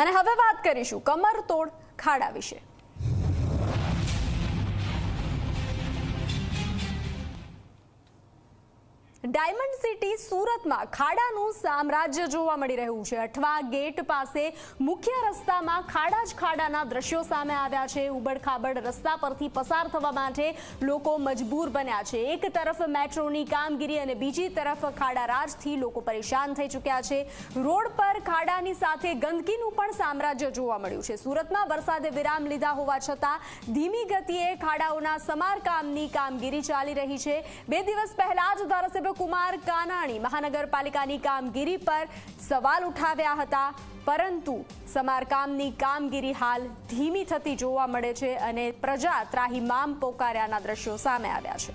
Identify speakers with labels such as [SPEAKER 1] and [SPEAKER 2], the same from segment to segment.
[SPEAKER 1] અને હવે વાત કરીશું કમર તોડ ખાડા વિશે. ડાયમંડ સિટી સુરતમાં ખાડાનું સામ્રાજ્ય જોવા મળી રહ્યું છે. અઠવા ગેટ પાસે મુખ્ય રસ્તામાં ખાડા જ ખાડાના દ્રશ્યો સામે આવ્યા છે. ઉબડ રસ્તા પરથી પસાર થવા માટે લોકો મજબૂર બન્યા છે. એક તરફ મેટ્રોની કામગીરી અને બીજી તરફ ખાડા રાજથી લોકો પરેશાન થઈ ચૂક્યા છે. રોડ પર ખાડાની સાથે ગંદકીનું પણ સામ્રાજ્ય જોવા મળ્યું છે. સુરતમાં વરસાદે વિરામ લીધા હોવા છતાં ધીમી ગતિએ ખાડાઓના સમારકામની કામગીરી ચાલી રહી છે. બે દિવસ પહેલા જ ધારાસભ્ય કુમાર કાનાણી મહાનગરપાલિકાની કામગીરી પર સવાલ ઉઠાવ્યા હતા, પરંતુ સમારકામની કામગીરી હાલ ધીમી થતી જોવા મળે છે અને પ્રજા ત્રાહીમામ પોકાર્યાના દ્રશ્યો સામે આવ્યા છે.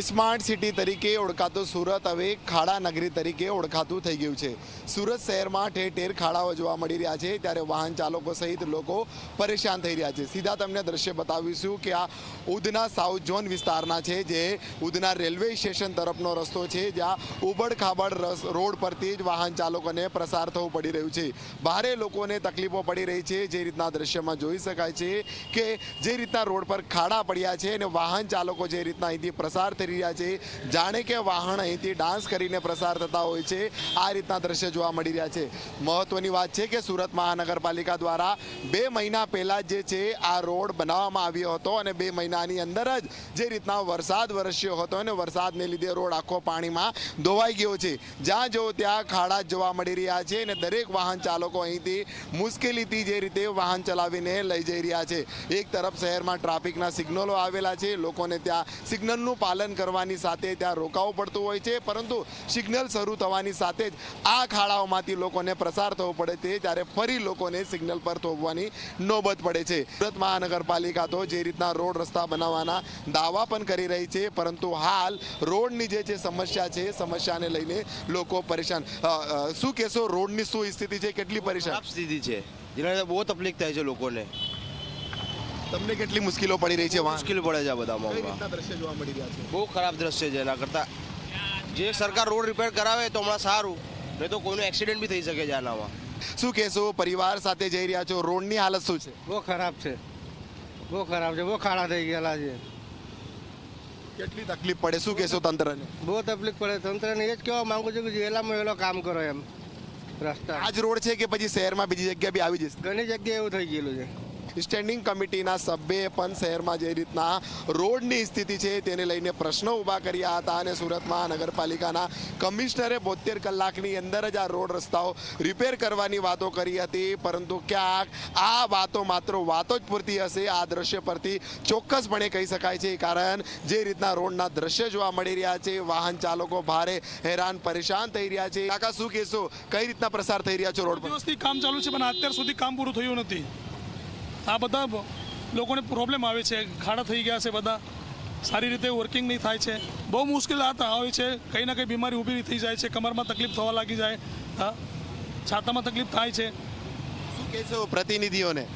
[SPEAKER 2] સ્માર્ટ સિટી તરીકે ઓળખાતું સુરત હવે ખાડા નગરી તરીકે ઓળખાતું થઈ ગયું છે. સુરત શહેરમાં ઠેર ઠેર ખાડાઓ જોવા મળી રહ્યા છે, ત્યારે વાહન ચાલકો સહિત લોકો પરેશાન થઈ રહ્યા છે. સીધા તમને દ્રશ્ય બતાવીશું કે આ ઉધના સાઉથ ઝોન વિસ્તારના છે, જે ઉધના રેલવે સ્ટેશન તરફનો રસ્તો છે, જ્યાં ઉબડ ખાબડ રસ- રોડ પરથી જ વાહન ચાલકોને પ્રસાર થવું પડી રહ્યું છે. ભારે લોકોને તકલીફો પડી રહી છે. જે રીતના દ્રશ્યમાં જોઈ શકાય છે કે જે રીતના રોડ પર ખાડા પડ્યા છે અને વાહન ચાલકો જે રીતના અહીંથી પ્રસાર થઈ રહ્યા છે. જાણે કે વાહન અહીંથી ડાન્સ કરીને પ્રસાર થતા હોય છે. આ રીતના દ્રશ્ય જોવા મળી રહ્યા છે. મહત્વની વાત છે કે સુરત મહાનગરપાલિકા દ્વારા બે મહિના પહેલા જે છે, આ રોડ બનાવવામાં આવ્યો હતો અને બે મહિનાની અંદર જ જે રીતના વરસાદ વરસ્યો હતો અને વરસાદને લીધે રોડ આખો પાણીમાં ધોવાઈ ગયો છે. જ્યાં જો ત્યાં ખાડા જોવા મળી રહ્યા છે અને દરેક વાહન ચાલકો અહીંથી મુશ્કેલીથી જે રીતે વાહન ચલાવીને લઈ જઈ રહ્યા છે. એક તરફ શહેરમાં ટ્રાફિકના સિગ્નલો આવેલા છે. લોકોને ત્યાં સિગ્નલનું પાલન કરવાની સાથે ત્યાં રોકાવું પડતું હોય છે, પરંતુ સિગ્નલ શરૂ થવાની સાથે જ આ ખાડાઓમાંથી લોકોને પ્રસાર થવો પડે છે ત્યારે ફરી લોકોને સિગ્નલ પર થોભવાની નોબત પડે છે. સુરત મહાનગરપાલિકા તો જે રીતના રોડ રસ્તા બનાવવાના દાવા પણ કરી રહી છે, પરંતુ હાલ રોડની જે છે સમસ્યા છે સમસ્યાને લઈને લોકો પરેશાન. શું કહેશો? રોડની શું સ્થિતિ છે? કેટલી પરેશાન?
[SPEAKER 3] સ્થિતિ છે. જેના બહુ તકલીફ થાય છે લોકોને.
[SPEAKER 2] તમને કેટલી મુશ્કેલીઓ પડી રહી છે મુશ્કેલી
[SPEAKER 3] મુશ્કેલ પડે છે આ બધામાં
[SPEAKER 2] દ્રશ્ય જોવા મળી રહ્યા છે?
[SPEAKER 3] બહુ ખરાબ દ્રશ્ય છે એના કરતાં. જે સરકાર રોડ રિપેર કરાવે તો હમણાં સારું. નહીં તો કોઈનું એક્સિડન્ટ બી થઈ શકે છે આનામાં.
[SPEAKER 2] શું કહેશો પરિવાર સાથે જઈ રહ્યા છો? રોડની હાલત શું છે?
[SPEAKER 4] બહુ ખરાબ છે. બહુ ખરાબ છે. બહુ ખાડા થઈ ગયેલા છે.
[SPEAKER 2] કેટલી તકલીફ પડે? શું કહેશો તંત્રને?
[SPEAKER 4] બહુ તકલીફ પડે. તંત્રને એ જ કહેવા માંગુ છું કે વહેલામાં વહેલો કામ કરો એમ. રસ્તા.
[SPEAKER 2] આ જ રોડ છે કે પછી શહેરમાં બીજી જગ્યા બી આવી જશે?
[SPEAKER 4] ઘણી જગ્યાએ એવું થઈ ગયેલું છે.
[SPEAKER 2] સ્ટેન્ડિંગ કમિટીના સભ્યએ પણ શહેરમાં જે રીતના રોડની સ્થિતિ છે તેને લઈને પ્રશ્નો ઊભા કર્યા હતા અને સુરતમાં નગરપાલિકાના કમિશનરે બોતેર કલાકની અંદર જ આ રોડ રસ્તાઓ રિપેર કરવાની વાતો કરી હતી. પરંતુ ક્યાંક આ વાતો માત્ર વાતો જ પૂરતી હશે. આ દ્રશ્ય પરથી ચોક્કસપણે કહી શકાય છે. કારણ જે રીતના રોડના દ્રશ્ય જોવા મળી રહ્યા છે, વાહન ચાલકો ભારે હેરાન, પરેશાન થઈ રહ્યા છે. કાકા, શું કહેશો? કઈ રીતના પ્રસાર થઈ રહ્યા છો રોડ પર?
[SPEAKER 5] કામ ચાલુ છે, પણ અત્યાર સુધી કામ પૂરું થયું નથી. આ બધા લોકોને પ્રોબ્લેમ આવે છે. ખાડા થઈ ગયા છે બધા. સારી રીતે વર્કિંગ નહીં થાય છે. બહુ મુશ્કેલ આવે છે. કંઈ ના કંઈ બીમારી ઊભી થઈ જાય છે. કમરમાં તકલીફ થવા લાગી જાય. હા. છાતામાં તકલીફ થાય છે.
[SPEAKER 2] શું કહેશો પ્રતિનિધિઓને?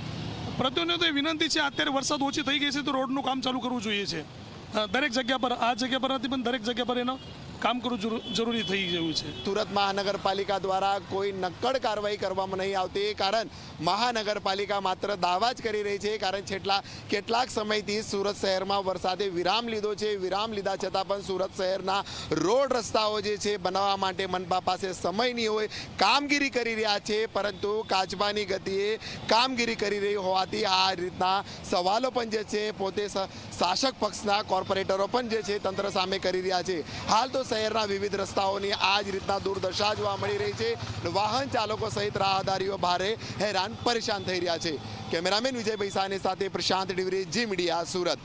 [SPEAKER 5] પ્રતિનિધિઓ તો એ વિનંતી છે અત્યારે વરસાદ ઓછી થઈ ગઈ છે તો રોડનું કામ ચાલુ કરવું જોઈએ છે. દરેક જગ્યા પર આ જગ્યા પર નથી પણ દરેક જગ્યા પર એનો કામ કરવું જરૂ- જરૂરી થઈ ગયું છે.
[SPEAKER 2] સુરત મહાનગરપાલિકા દ્વારા કોઈ નક્કડ કાર્યવાહી કરવામાં નહીં આવતી કારણ મહાનગરપાલિકા માત્ર દાવા જ કરી રહી છે કારણ છેલ્લા કેટલાક સમયથી સુરત શહેરમાં વરસાદે વિરામ લીધો છે. વિરામ લીધા છતાં પણ સુરત શહેરના રોડ રસ્તાઓ જે છે, બનાવવા માટે મનપા પાસે સમય નહીં હોય. કામગીરી કરી રહ્યા છે, પરંતુ કાચબાની ગતિએ કામગીરી કરી રહી હોવાથી આ રીતના સવાલો પણ જે છે, પોતે શાસક પક્ષના કોર્પોરેટરો પણ જે છે, તંત્ર સામે કરી રહ્યા છે. હાલ તો શહેરના વિવિધ રસ્તાઓની આ જ રીતના દુર્દશા જોવા મળી રહી છે વાહન ચાલકો સહિત રાહદારીઓ ભારે હેરાન પરેશાન થઈ રહ્યા છે. કેમેરામેન વિજય ભૈસાની સાથે પ્રશાંત ડિવરી જી મીડિયા સુરત.